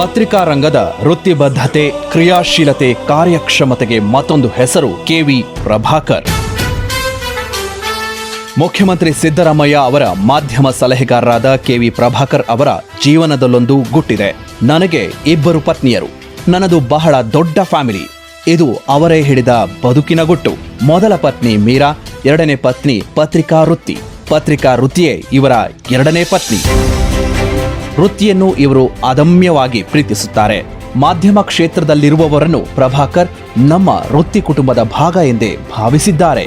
ಪತ್ರಿಕಾ ರಂಗದ ವೃತ್ತಿಬದ್ಧತೆ, ಕ್ರಿಯಾಶೀಲತೆ, ಕಾರ್ಯಕ್ಷಮತೆಗೆ ಮತ್ತೊಂದು ಹೆಸರು ಕೆವಿ ಪ್ರಭಾಕರ್. ಮುಖ್ಯಮಂತ್ರಿ ಸಿದ್ದರಾಮಯ್ಯ ಅವರ ಮಾಧ್ಯಮ ಸಲಹೆಗಾರರಾದ ಕೆವಿ ಪ್ರಭಾಕರ್ ಅವರ ಜೀವನದಲ್ಲೊಂದು ಗುಟ್ಟಿದೆ. ನನಗೆ ಇಬ್ಬರು ಪತ್ನಿಯರು. ನನ್ನದು ಬಹಳ ದೊಡ್ಡ ಫ್ಯಾಮಿಲಿ. ಇದು ಅವರೇ ಹಿಡಿದ ಬದುಕಿನ ಗುಟ್ಟು. ಮೊದಲ ಪತ್ನಿ ಮೀರಾ, ಎರಡನೇ ಪತ್ನಿ ಪತ್ರಿಕಾ ವೃತ್ತಿ. ಪತ್ರಿಕಾ ವೃತ್ತಿಯೇ ಇವರ ಎರಡನೇ ಪತ್ನಿ. ವೃತ್ತಿಯನ್ನು ಇವರು ಅದಮ್ಯವಾಗಿ ಪ್ರೀತಿಸುತ್ತಾರೆ. ಮಾಧ್ಯಮ ಕ್ಷೇತ್ರದಲ್ಲಿರುವವರನ್ನು ಪ್ರಭಾಕರ್ ನಮ್ಮ ವೃತ್ತಿ ಕುಟುಂಬದ ಭಾಗ ಎಂದೇ ಭಾವಿಸಿದ್ದಾರೆ.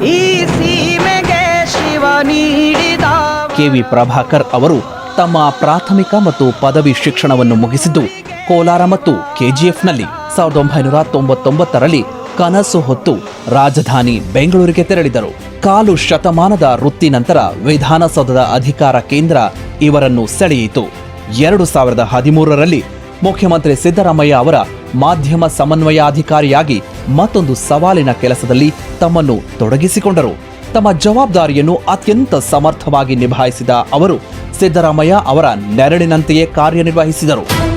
ಕೆವಿ ಪ್ರಭಾಕರ್ ಅವರು ತಮ್ಮ ಪ್ರಾಥಮಿಕ ಮತ್ತು ಪದವಿ ಶಿಕ್ಷಣವನ್ನು ಮುಗಿಸಿದ್ದು ಕೋಲಾರ ಮತ್ತು ಕೆಜಿಎಫ್ನಲ್ಲಿ ಸಾವಿರದ ಒಂಬೈನೂರ ತೊಂಬತ್ತೊಂಬತ್ತರಲ್ಲಿ ಕನಸು ಹೊತ್ತು ರಾಜಧಾನಿ ಬೆಂಗಳೂರಿಗೆ ತೆರಳಿದರು. ಕಾಲು ಶತಮಾನದ ವೃತ್ತಿ ನಂತರ ವಿಧಾನಸೌಧದ ಅಧಿಕಾರ ಕೇಂದ್ರ ಇವರನ್ನು ಸೆಳೆಯಿತು. ಎರಡು ಸಾವಿರದ ಹದಿಮೂರರಲ್ಲಿ ಮುಖ್ಯಮಂತ್ರಿ ಸಿದ್ದರಾಮಯ್ಯ ಅವರ ಮಾಧ್ಯಮ ಸಮನ್ವಯಾಧಿಕಾರಿಯಾಗಿ ಮತ್ತೊಂದು ಸವಾಲಿನ ಕೆಲಸದಲ್ಲಿ ತಮ್ಮನ್ನು ತೊಡಗಿಸಿಕೊಂಡರು. ತಮ್ಮ ಜವಾಬ್ದಾರಿಯನ್ನು ಅತ್ಯಂತ ಸಮರ್ಥವಾಗಿ ನಿಭಾಯಿಸಿದ ಅವರು ಸಿದ್ದರಾಮಯ್ಯ ಅವರ ನೆರಳಿನಂತೆಯೇ ಕಾರ್ಯನಿರ್ವಹಿಸಿದರು.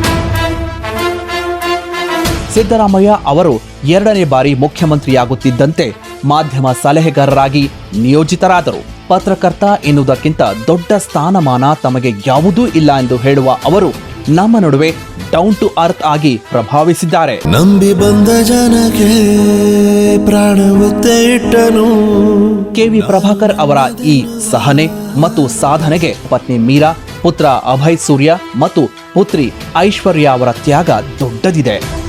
ಸಿದ್ದರಾಮಯ್ಯ ಅವರು ಎರಡನೇ ಬಾರಿ ಮುಖ್ಯಮಂತ್ರಿಯಾಗುತ್ತಿದ್ದಂತೆ ಮಾಧ್ಯಮ ಸಲಹೆಗಾರರಾಗಿ ನಿಯೋಜಿತರಾದರು. ಪತ್ರಕರ್ತ ಎನ್ನುವುದಕ್ಕಿಂತ ದೊಡ್ಡ ಸ್ಥಾನಮಾನ ತಮಗೆ ಯಾವುದೂ ಇಲ್ಲ ಎಂದು ಹೇಳುವ ಅವರು ನಮ್ಮ ನಡುವೆ ಡೌನ್ ಟು ಅರ್ತ್ ಆಗಿ ಪ್ರಭಾವಿಸಿದ್ದಾರೆ. ನಂಬಿ ಬಂದ ಜನಕ್ಕೆ ಇಟ್ಟನು. ಕೆವಿ ಪ್ರಭಾಕರ್ ಅವರ ಈ ಸಹನೆ ಮತ್ತು ಸಾಧನೆಗೆ ಪತ್ನಿ ಮೀರಾ ಪುತ್ರ ಅಭಯ್ ಸೂರ್ಯ ಮತ್ತು ಪುತ್ರಿ ಐಶ್ವರ್ಯ ಅವರ ತ್ಯಾಗ ದೊಡ್ಡದಿದೆ.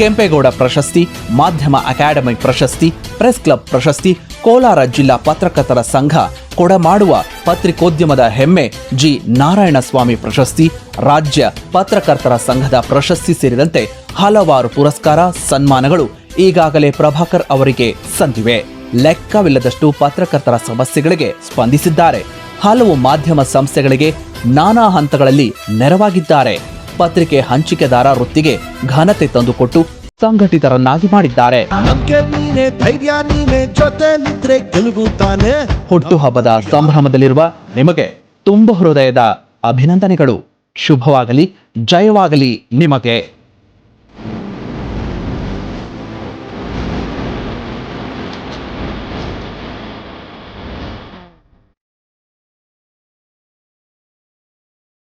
ಕೆಂಪೇಗೌಡ ಪ್ರಶಸ್ತಿ, ಮಾಧ್ಯಮ ಅಕಾಡೆಮಿ ಪ್ರಶಸ್ತಿ, ಪ್ರೆಸ್ ಕ್ಲಬ್ ಪ್ರಶಸ್ತಿ, ಕೋಲಾರ ಜಿಲ್ಲಾ ಪತ್ರಕರ್ತರ ಸಂಘ, ಕೊಡಮಾಡುವ ಪತ್ರಿಕೋದ್ಯಮದ ಹೆಮ್ಮೆ, ಜಿ. ನಾರಾಯಣಸ್ವಾಮಿ ಪ್ರಶಸ್ತಿ, ರಾಜ್ಯ ಪತ್ರಕರ್ತರ ಸಂಘದ ಪ್ರಶಸ್ತಿ ಸೇರಿದಂತೆ ಹಲವಾರು ಪುರಸ್ಕಾರ, ಸನ್ಮಾನಗಳು ಈಗಾಗಲೇ ಪ್ರಭಾಕರ್ ಅವರಿಗೆ ಸಂದಿವೆ. ಲೆಕ್ಕವಿಲ್ಲದಷ್ಟು ಪತ್ರಕರ್ತರ ಸಮಸ್ಯೆಗಳಿಗೆ ಸ್ಪಂದಿಸಿದ್ದಾರೆ. ಹಲವು ಮಾಧ್ಯಮ ಸಂಸ್ಥೆಗಳಿಗೆ ನಾನಾ ಹಂತಗಳಲ್ಲಿ ನೆರವಾಗಿದ್ದಾರೆ. ಪತ್ರಿಕೆ ಹಂಚಿಕೆದಾರ ವೃತ್ತಿಗೆ ಘನತೆ ತಂದುಕೊಟ್ಟು ಸಂಘಟಿತರನ್ನಾಗಿ ಮಾಡಿದ್ದಾರೆ. ಹುಟ್ಟುಹಬ್ಬದ ಸಂಭ್ರಮದಲ್ಲಿರುವ ನಿಮಗೆ ತುಂಬ ಹೃದಯದ ಅಭಿನಂದನೆಗಳು. ಶುಭವಾಗಲಿ ಜಯವಾಗಲಿ ನಿಮಗೆ.